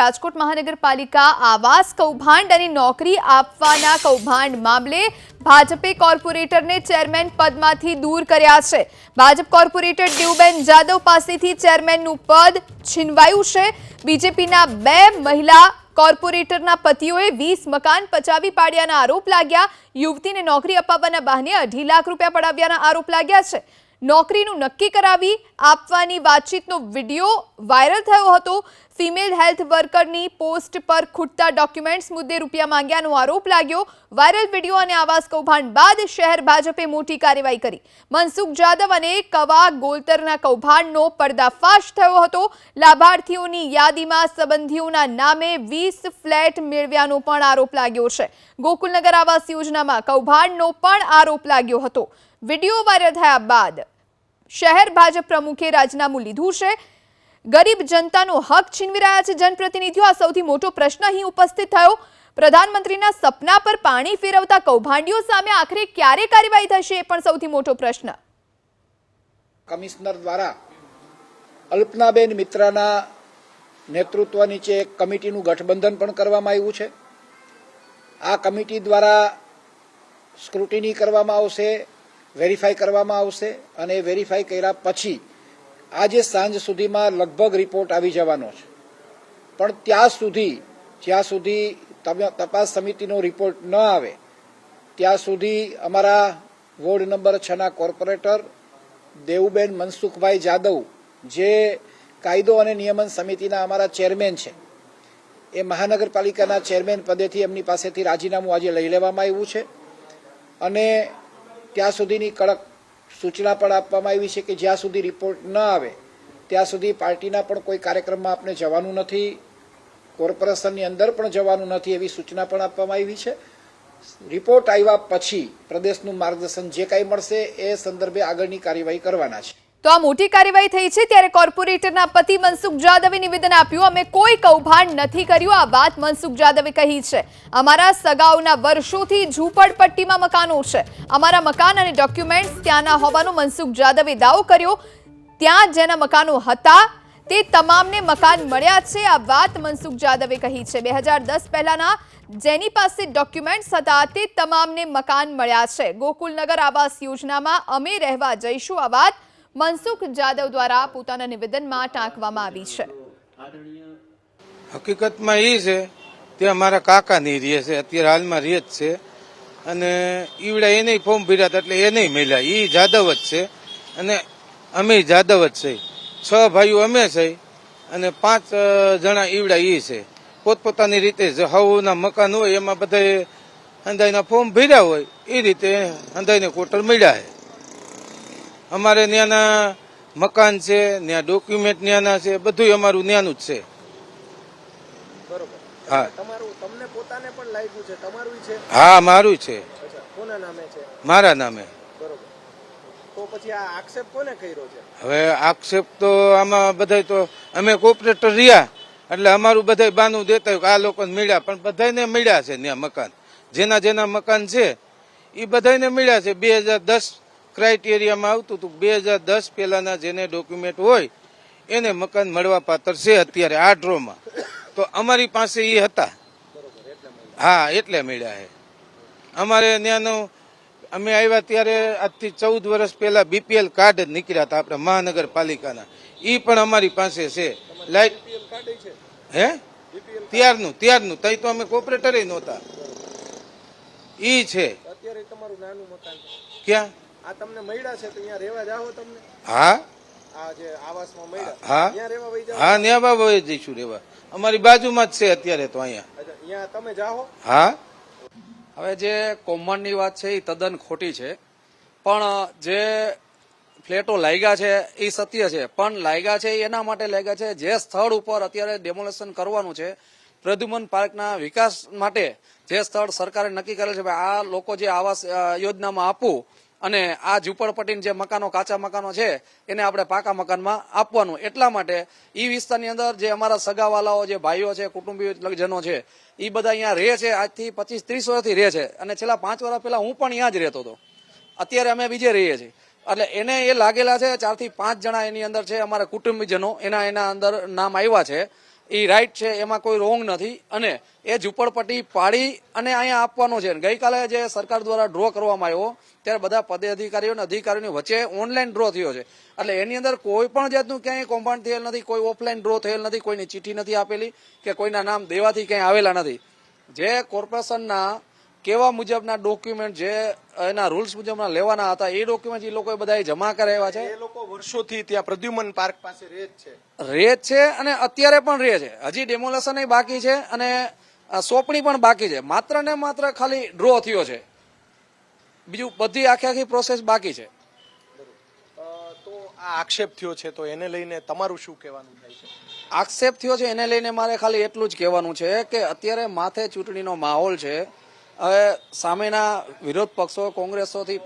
રાજકોટ મહાનગરપાલિકા આવાસ કૌભાંડ અને નોકરી આપવાના કૌભાંડ મામલે ભાજપે કોર્પોરેટરને ચેરમેન પદમાંથી દૂર કર્યા છે. ભાજપ કોર્પોરેટર દેવબેન જાદવ પાસેથી ચેરમેનનું પદ છીનવાયું છે. બીજેપીના બે મહિલા કોર્પોરેટરના પતિઓએ વીસ મકાન પચાવી પાડ્યાના આરોપ લાગ્યા. યુવતીને નોકરી અપાવવાના બહાને અઢી લાખ રૂપિયા પડાવ્યાના આરોપ લાગ્યા છે. નોકરીનું નક્કી કરાવી આપવાની વાતચીતનો વીડિયો વાયરલ થયો હતો. ફિમેલ હેલ્થ વર્કરની પોસ્ટ પર ખૂટતા ડોક્યુમેન્ટ્સ મુદ્દે રૂપિયા માંગ્યાનો આરોપ લાગ્યો. વાયરલ વીડિયો અને આવાસ કૌભાંડ બાદ શહેર ભાજપે મોટી કાર્યવાહી કરી. મનસુખ જાદવ અને કવા ગોલતરના કૌભાંડનો પર્દાફાશ થયો હતો. લાભાર્થીઓની યાદીમાં સંબંધીઓના નામે વીસ ફ્લેટ મેળવ્યાનો પણ આરોપ લાગ્યો છે. ગોકુલનગર આવાસ યોજનામાં કૌભાંડનો પણ આરોપ લાગ્યો હતો. વીડિયો વાયરલ થયા બાદ શહેર ભાજપ પ્રમુખે રાજીનામું લીધું છે. ગરીબ જનતાનો હક છીનવી રહ્યા છે જનપ્રતિનિધિઓ. આ સૌથી મોટો પ્રશ્ન અહીં ઉપસ્થિત થયો. પ્રધાનમંત્રીના સપના પર પાણી ફેરવતા કૌભાંડીઓ સામે આખરે ક્યારે કાર્યવાહી થશે એ પણ સૌથી મોટો પ્રશ્ન. કમિશનર દ્વારા અલ્પનાબેન મિત્રાના નેતૃત્વ નીચે એક કમિટીનું ગઠબંધન પણ કરવામાં આવ્યું છે. આ કમિટી દ્વારા સ્ક્રુટિની કરવામાં આવશે. વેરીફાઈ કરવામાં આવશે અને વેરીફાઈ કર્યા પછી આજે સાંજ સુધીમાં લગભગ રિપોર્ટ આવી જવાનો છે. પણ ત્યાં સુધી, જ્યાં સુધી તપાસ સમિતિનો રિપોર્ટ ન આવે, ત્યાં સુધી અમારા વોર્ડ નંબર છના કોર્પોરેટર દેવુબેન મનસુખભાઈ જાદવ, જે કાયદો અને નિયમન સમિતિના અમારા ચેરમેન છે, એ મહાનગરપાલિકાના ચેરમેન પદેથી એમની પાસેથી રાજીનામું આજે લઈ લેવામાં આવ્યું છે. અને ત્યાં સુધીની કડક સૂચના પણ આપવામાં આવી છે કે જ્યાં સુધી રિપોર્ટ ન આવે, ત્યાં સુધી પાર્ટીના પણ કોઈ કાર્યક્રમમાં આપણે જવાનું નથી, કોર્પોરેશનની અંદર પણ જવાનું નથી એવી સૂચના પણ આપવામાં આવી છે. રિપોર્ટ આવ્યા પછી પ્રદેશનું માર્ગદર્શન જે કાંઈ મળશે એ સંદર્ભે આગળની કાર્યવાહી કરવાના છે. તો આ મોટી કાર્યવાહી થઈ છે ત્યારે કોર્પોરેટરના પતિ મનસુખ જાદવે નિવેદન આપ્યું. અમે કોઈ કૌભાંડ નથી કર્યું. આ વાત મનસુખ જાદવે કહી છે. અમારા સગાઓના વર્ષોથી ઝૂંપડપટ્ટીમાં મકાનો છે. અમારા મકાન અને ડોક્યુમેન્ટ્સ ત્યાંના હોવાનો મનસુખ જાદવે દાવો કર્યો. ત્યાં જેના મકાનો હતા, તે તમામને મકાન મળ્યા છે. આ વાત મનસુખ જાદવે કહી છે. બે હજાર દસ પહેલાના જેની પાસે ડોક્યુમેન્ટ્સ હતા, તે તમામને મકાન મળ્યા છે. ગોકુલનગર આવાસ યોજનામાં અમે રહેવા જઈશું. આ વાત મનસુખ જાદવ દ્વારા પોતાના નિવેદનમાં ટાંકવામાં આવી છે. હકીકતમાં એ છે, તે અમારા કાકાની રહે છે, અત્યારે હાલમાં રહે જ છે. અને ઈવડા એને ફોર્મ ભર્યા એટલે એને મળ્યા. એ જાદવ જ છે અને અમે જાદવ જ છે. છ ભાઈઓ અમે છે અને પાંચ જણા ઈવડા એ છે. પોતપોતાની રીતે હવના મકાન હોય, એમાં બધા અંદાજના ફોર્મ ભર્યા હોય એ રીતે અંદાજને કોટર મળ્યા છે. અમારે ત્યાંના મકાન છે ત્યાં ડોક્યુમેન્ટ ત્યાંના છે બધું અમારું ત્યાંનું જ છે. બરોબર. હા. તમારું તમને પોતાને પણ લાગ્યું છે તમારું છે? હા મારું છે. કોના નામે છે? મારા નામે. બરોબર. તો પછી આ આક્ષેપ કોને કર્યો છે? હવે આક્ષેપ તો આમાં બધાય તો અમે કોપરેટર રહ્યા એટલે અમારું બધાય બાનું દેતા હોય કે આ લોકોને મળ્યા પણ બધાને મળ્યા છે ત્યાં મકાન. જેના જેના મકાન છે એ બધાને મળ્યા છે. બે હજાર દસ ક્રાઇટેરિયામાં આવતું હતું બે હજાર દસ પહેલાના જેને ડોક્યુમેન્ટ હોય એને મકાન મળવા પાત્ર છે અત્યારે આ ડ્રોમાં. તો અમારી પાસે એ હતા. હા એટલે મળ્યા છે. અમારે ત્યાંનું અમે આવ્યા ત્યારે આજથી ચૌદ વર્ષ પહેલા બીપીએલ કાર્ડ નીકળ્યા હતા આપણે મહાનગરપાલિકાના. એ પણ અમારી પાસે છે. લાઈટ હે? ત્યારનું ત્યારનું. તઈ તો અમે કોપરેટરે નહોતા. ઈ છે. અત્યારે તમારું નાનું મકાન છે. ક્યાં? આ તમને મળ્યા છે તો અહીંયા રહેવા જાઓ તમને. હા? આ જે આવાસમાં મળ્યા. હા? અહીંયા રહેવા વહી જાઓ. હા ન્યા બાબા જઈશું રેવા અમારી બાજુમાં જ છે અત્યારે તો અહીંયા. અહીંયા તમે જાઓ. હા? હવે જે કૌભાંડની વાત છે એ તદ્દન ખોટી છે. પણ જે ફ્લેટો લાગ્યા છે એ સત્ય છે. પણ લાગ્યા છે એ એના માટે લાગ્યા છે જે સ્થળ ઉપર અત્યારે ડેમોલેશન કરવાનું છે પ્રદ્યુમન પાર્કના વિકાસ માટે જે સ્થળ સરકારે નક્કી કરેલ છે આ લોકો જે આવાસ યોજનામાં આપવું અને આ ઝૂંપડપટ્ટીના જે મકાનો કાચા મકાનો છે, એને આપણે પાકા મકાનમાં આપવાનું. એટલા માટે એ વિસ્તારની અંદર જે અમારા સગાવાલાઓ જે ભાઈઓ છે કુટુંબીજનો છે એ બધા અહીંયા રહે છે, આજથી પચીસ ત્રીસ વર્ષથી રહે છે. અને છેલ્લા પાંચ વર્ષ પહેલા હું પણ અહીંયા જ રહેતો હતો. અત્યારે અમે બીજે રહીએ છીએ. એટલે એને એ લાગેલા છે, ચારથી પાંચ જણા એની અંદર છે, અમારા કુટુંબીજનો. એના એના અંદર નામ આવ્યા છે. એ રાઈટ છે, એમાં કોઈ રોંગ નથી. અને એ ઝૂંપડપટ્ટી પાડી અને અહીંયા આપવાનો છે. ગઈકાલે જે સરકાર દ્વારા ડ્રો કરવામાં આવ્યો, ત્યારે બધા પદાધિકારીઓ અને અધિકારીઓની વચ્ચે ઓનલાઈન ડ્રો થયો છે. એટલે એની અંદર કોઈ પણ જાતનું ક્યાંય કૌભાંડ થયેલ નથી, કોઈ ઓફલાઈન ડ્રો થયેલ નથી, કોઈની ચીઠી નથી આપેલી કે કોઈના નામ દેવાથી ક્યાંય આવેલા નથી. જે કોર્પોરેશનના કેવા મુજબના ડોક્યુમેન્ટ જે એના રૂલ્સ મુજબના લેવાના હતા એ ડોક્યુમેન્ટ એ લોકોએ બધાએ જમા કરાવ્યા છે. એ લોકો વર્ષોથી ત્યાં પ્રદ્યુમન પાર્ક પાસે રહે છે. રહે છે અને અત્યારે પણ રહે છે. હજી ડેમોલેશન બાકી છે અને સોંપણી પણ બાકી છે. માત્ર ને માત્ર ખાલી ડ્રો થયો છે. બીજું બધી આખી આખી પ્રોસેસ બાકી છે. તો આ આક્ષેપ થયો છે તો એને લઈને તમારું શું કહેવાનું થાય છે? આક્ષેપ થયો છે એને લઈને મારે ખાલી એટલું જ કહેવાનું છે કે અત્યારે માથે ચૂંટણીનો માહોલ છે હવે સામેના વિરોધ પક્ષો કોંગ્રેસોથી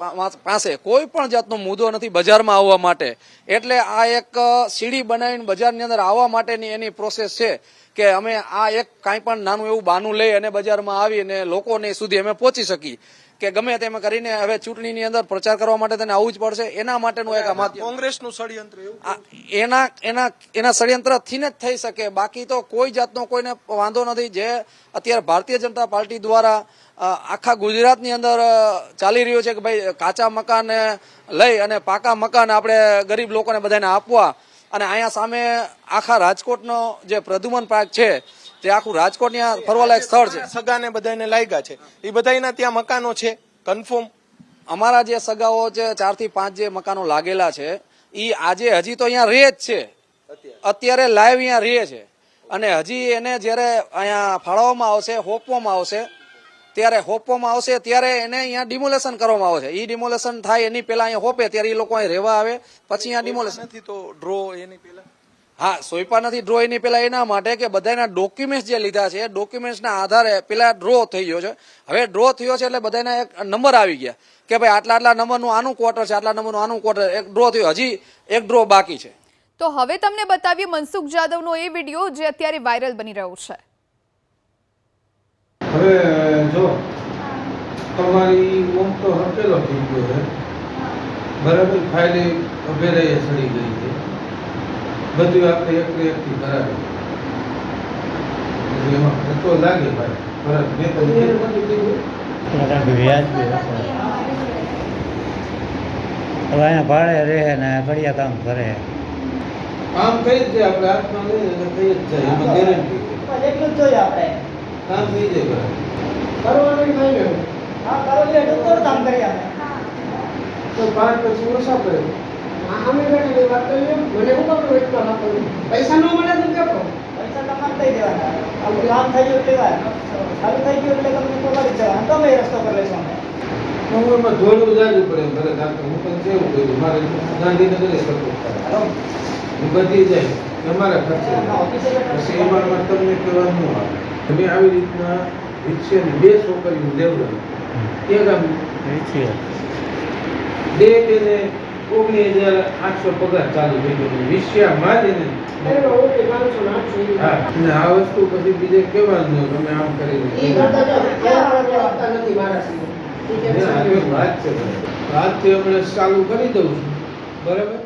પાસે કોઈ પણ જાતનો મુદ્દો નથી બજારમાં આવવા માટે. એટલે આ એક સીડી બનાવીને બજારની અંદર આવવા માટેની એની પ્રોસેસ છે કે અમે આ એક કાંઈ પણ નાનું એવું બાનું લઈ અને બજારમાં આવીને લોકોને સુધી અમે પહોંચી શકી કે ગમે તેમ કરીને હવે ચૂંટણીની અંદર પ્રચાર કરવા માટે તેને આવવું જ પડશે એના માટેનું એક માધ્યમ. કોંગ્રેસનું ષડયંત્ર એના એના એના ષડયંત્રથી જ થઈ શકે. બાકી તો કોઈ જાતનો કોઈને વાંધો નથી. જે અત્યારે ભારતીય જનતા પાર્ટી દ્વારા આખા ગુજરાતની અંદર ચાલી રહ્યું છે કે ભાઈ કાચા મકાન લઈ અને પાકા મકાન આપણે ગરીબ લોકોને બધાને આપવા અને અહીંયા સામે આખા રાજકોટનો જે પ્રદુમન પાર્ક છે તે આખું રાજકોટની આ ફરવાલાયક સ્થળ છે. સગાને બધાને લાગ્યા છે. એ બધાના ત્યાં મકાનો છે. કન્ફર્મ. અમારા જે સગાઓ છે ચારથી પાંચ જે મકાનો લાગેલા છે એ આજે હજી તો અહીંયા રહે જ છે. અત્યારે? લાઈવ અહીંયા રહે છે. અને હજી એને જ્યારે અહીંયા ફાળવવામાં આવશે હોપવામાં આવશે ત્યારે હોપવામાં આવશે ત્યારે એને અહીંયા ડિમોલેશન કરવામાં આવશે એ ડિમોલેશન થાય એની પહેલા અહીંયા હોપે ત્યારે એ લોકો અહીં રહેવા આવે પછી અહીંયા ડિમોલેશન નથી તો ડ્રો એની પેલા હા સોઈપા નથી ડ્રો એની પેલા એના માટે કે બધાના ડોક્યુમેન્ટ જે લીધા છે ડોક્યુમેન્ટ્સના આધારે પેલા ડ્રો થઈ ગયો છે. હવે ડ્રો થયો છે એટલે બધાના એક નંબર આવી ગયા. કે ભાઈ આટલા આટલા નંબરનું આનું ક્વાર્ટર છે આટલા નંબરનું આનું ક્વાર્ટર એક ડ્રો થયો. હજી એક ડ્રો બાકી છે. તો હવે તમને બતાવીએ મનસુખ જાદવનો એ વીડિયો જે અત્યારે વાયરલ બની રહ્યો છે. હવે જો તમારી ઓમ તો હકેલો થઈ ગયો છે. બરાબર ફાઇલે અભેરાએ સડી ગઈ છે. બધું આપણે એક એકથી કરાવી એમાં તો લાગે ભાઈ બરાબર મેં તો. હવે અહીંયા ભાડે રહે ને કડિયા કામ કરે. કામ કરી જ જાય આપણે હાથમાં લઈએ એટલે થઈ જ જાય એમાં ગેરંટી એટલું જ જોઈએ આપણે. કામ થઈ જાય બરાબર કરવાનું નહીં ને. હા કરવું એટલું કામ કરીએ અમે તો પાંચ પછી ઓછા કરે અમે બેઠા વાત કરીએ મને શું ખબર એટલા કરું પૈસા ન મળે તો કેવો પૈસા તમારે થઈ દેવાના આમ કામ થઈ ગયું એટલે ચાલુ થઈ ગયું એટલે તમને પગારી જવા તો એ રસ્તો પર લેશો હું એમાં દોડવું જાજુ પડે ભલે હું પણ જેવું કર્યું મારે ગાંધીનગર હું બધી જાય તમારા ખર્ચે પછી એમાં તમને કહેવાનું ન આવે. મેં આવી રીતના રિક્ષાની બે છોકરીઓ લેવડાવી. એક આમ બે તેને ઓગણીસ હજાર આઠસો પગાર ચાલુ થઈ ગયો વિશ્યામાં જ એને આ વસ્તુ પછી બીજે કહેવાનું તમે આમ કરીને વાત છે? વાત છે. હમણાં ચાલુ કરી દઉં છું. બરાબર?